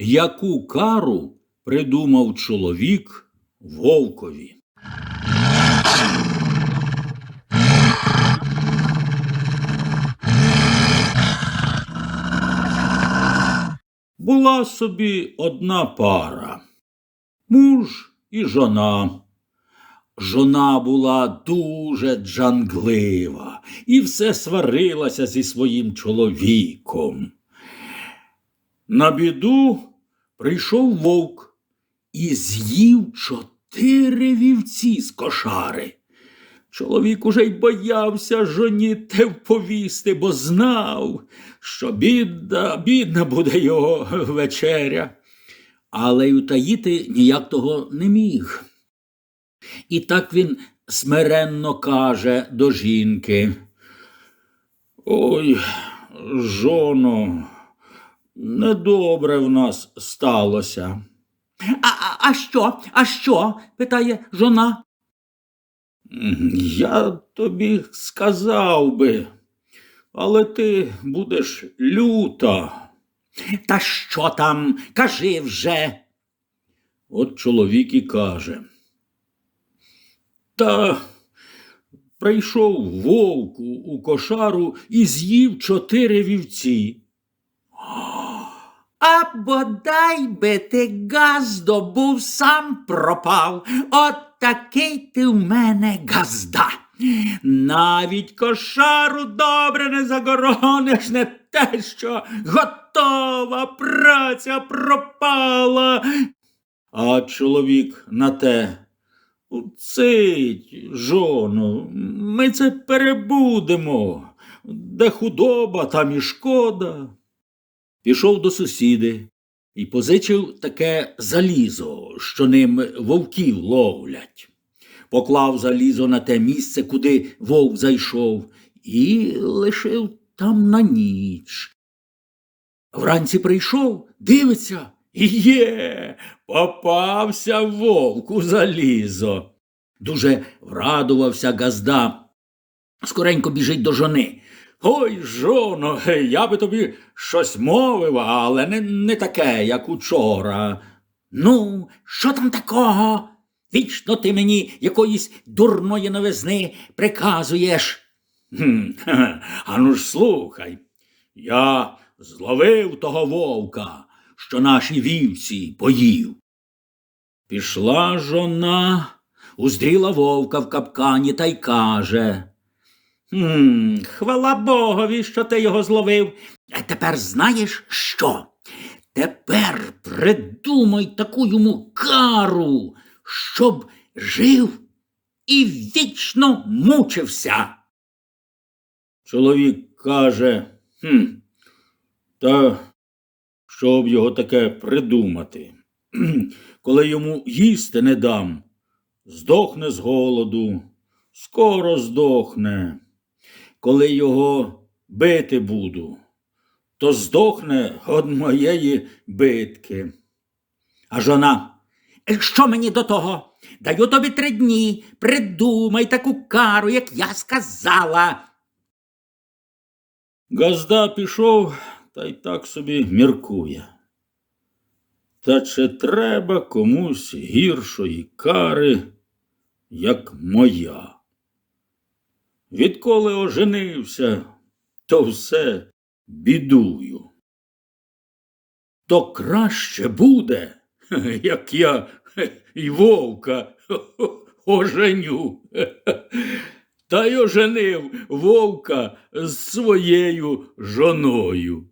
Яку кару придумав чоловік вовкові? Була собі одна пара муж і жона. Жона була дуже джанглива і все сварилася зі своїм чоловіком. На біду прийшов вовк і з'їв чотири вівці з кошари. Чоловік уже й боявся жоні те вповісти, бо знав, що бідна, бідна буде його вечеря. Але й утаїти ніяк того не міг. І так він смиренно каже до жінки. Ой, жоно, недобре в нас сталося. А, а, а що? А що? питає жона. Я тобі сказав би, але ти будеш люта. Та що там? Кажи вже. От чоловік і каже. Та прийшов вовк у- кошару і з'їв чотири вівці. А бодай би ти газдо був сам пропав. От такий ти в мене газда. Навіть кошару добре не загорониш, не те, що готова праця пропала. А чоловік на те. Цить, жоно, ми це перебудемо. Де худоба, там і шкода. Пішов до сусіди і позичив таке залізо, що ним вовків ловлять. Поклав залізо на те місце, куди вовк зайшов, і лишив там на ніч. Вранці прийшов, дивиться, і є, попався вовк у залізо. Дуже врадувався газда. Скоренько біжить до жони. Ой, жоно, я би тобі щось мовив, але не, не таке, як учора. Ну, що там такого? Вічно ти мені якоїсь дурної новизни приказуєш. Хм, ха, а ну ж слухай. Я зловив того вовка, що наші вівці поїв. Пішла жона, уздріла вовка в капкані та й каже. Хм, хвала Богові, що ти його зловив. А тепер знаєш що? Тепер придумай таку йому кару, щоб жив і вічно мучився. Чоловік каже, хм, та що б його таке придумати? Коли йому їсти не дам, здохне з голоду, скоро здохне. Коли його бити буду, то здохне від моєї битки. А жона. «Е, Що мені до того? Даю тобі три дні. Придумай таку кару, як я сказала. Газда пішов та й так собі міркує. Та чи треба комусь гіршої кари, як моя? Відколи оженився, то все бідую. То краще буде, як я й вовка оженю. Та й оженив вовка з своєю жоною.